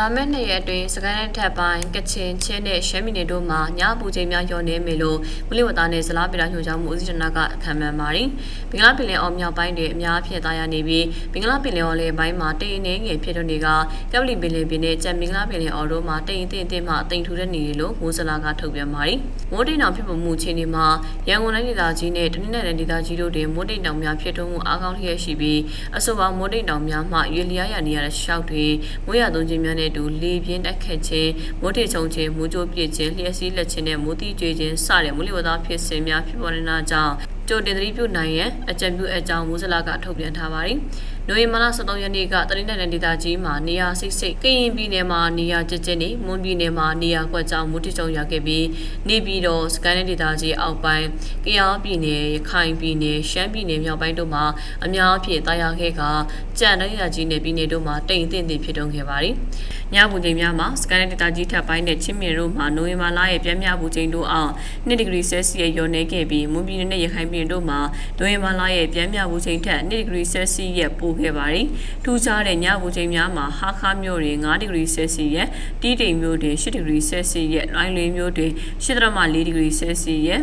လာမယ့်နှစ်ရက်အတွင်းစကိုင်းတိုင်းထပ်ပိုင်းကချင်ချင်းနဲ့ရှမ်းပြည်နယ်တို့မှာညပူချိန်များလျော့နေမယ်လို့မလီဝတာနဲ့ဇလားပြည်တော်ညွှန်ကြားမှုဦးစီးဌာနကခန့်မှန်းပါတယ်။ဘင်္ဂလားပင်လယ်အော်မြောက်ပိုင်းတွေအများအပြားသားရနေပြီးဘင်္ဂလားပင်လယ်အော်လေပိုင်းမှာတိမ်နေငယ်ဖြစ်တဲ့တွေကကပလီပင်လယ်ပြင်နဲ့ကြံဘင်္ဂလားပင်လယ်အော်တို့မှာတိမ်တင်တင်မှတိမ်ထူတဲ့နေလို့မိုးစလာကထုတ်ပြန်ပါတယ်။မိုးတိမ်တောင်ဖြစ်ပေါ်မှုအခြေအနေမှာရန်ကုန်တိုင်းဒေသကြီးနဲ့တနင်္လာရီဒေသကြီးတို့တွင်မိုးတိမ်တောင်များဖြစ်ထွန်းမှုအားကောင်းလျက်ရှိပြီးအဆိုပါမိုးတိမ်တောင်များမှရွေလျားရနေရတဲ့ရှောက်တွေမိုးရသုံးခြင်းများနဲ့အတူလေပြင်းတက်ခတ်ခြင်းမိုးတိမ်ချုံခြင်းမိုးကြိုးပြစ်ခြင်းလျှက်စီးလက်ခြင်းနဲ့မိုးတိကျွေးခြင်းစတဲ့မိုးလေဝသဖြစ်စဉ်များဖြစ်ပေါ်နေတာကြောင့်ကြိုတင်သတိပြုနိုင်ရန်အကြံပြုအကြောင်းမိုးစလာကထုတ်ပြန်ထားပါတယ်။ နိုဝင်ဘာလ23ရက်နေ့ကတရင်းတဲ့ဒေသကြီးမှာနေရာစိတ်စိတ်ကရင်ပြည်နယ်မှာနေရာကျကျနေမွန်ပြည်နယ်မှာနေရာကွက်ကြောင်မိုးတိကျုံရခဲ့ပြီးနေပြည်တော်စကိုင်းဒေသကြီးအောက်ပိုင်းကယားပြည်နယ်ရခိုင်ပြည်နယ်ရှမ်းပြည်နယ်မြောက်ပိုင်းတို့မှာအများအပြားတာယာခဲ့ကကြံတဲ့ဒေသကြီးနယ်ပြည်နယ်တို့မှာတိမ်တင့်တင့်ဖြစ်တုံးခဲ့ပါတယ်။ညပူချိန်များမှာစကိုင်းဒေသကြီးထပ်ပိုင်းနဲ့ချင်းမြင်တို့မှာနိုဝင်ဘာလရဲ့ပြင်းပြပူချိန်တို့အောင်2ဒီဂရီဆဲလ်စီယပ်ရောနေခဲ့ပြီးမွန်ပြည်နယ်နဲ့ရခိုင်ပြည်နယ်တို့မှာနိုဝင်ဘာလရဲ့ပြင်းပြပူချိန်ထက်2ဒီဂရီဆဲလ်စီယပ်ပိုခဲ့ပါတယ်။ထူးခြားတဲ့ညပူချိန်များမှာဟာခါမြို့တွင်5ဒီဂရီဆဲလ်စီယပ်တီးတိမ်မြို့တွင်8ဒီဂရီဆဲလ်စီယပ်လိုင်းလင်းမြို့တွင်8.4ဒီဂရီဆဲလ်စီယပ်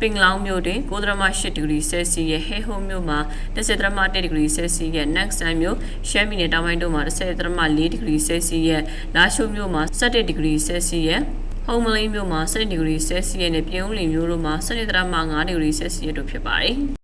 ပင်လောင်မြို့တွင်9.8ဒီဂရီဆဲလ်စီယပ်ဟဲဟိုမြို့မှာ10.1ဒီဂရီဆဲလ်စီယပ်နက်ဆန်မြို့ရှမ်းပြည်နယ်တောင်ပိုင်းတို့မှာ10.4ဒီဂရီဆဲလ်စီယပ်လာရှိုးမြို့မှာ17ဒီဂရီဆဲလ်စီယပ်ဟုံးမလင်းမြို့မှာ7ဒီဂရီဆဲလ်စီယပ်နဲ့ပြည်ဦးလင်မြို့တို့မှာ7.5ဒီဂရီဆဲလ်စီယပ်တို့ဖြစ်ပါတယ်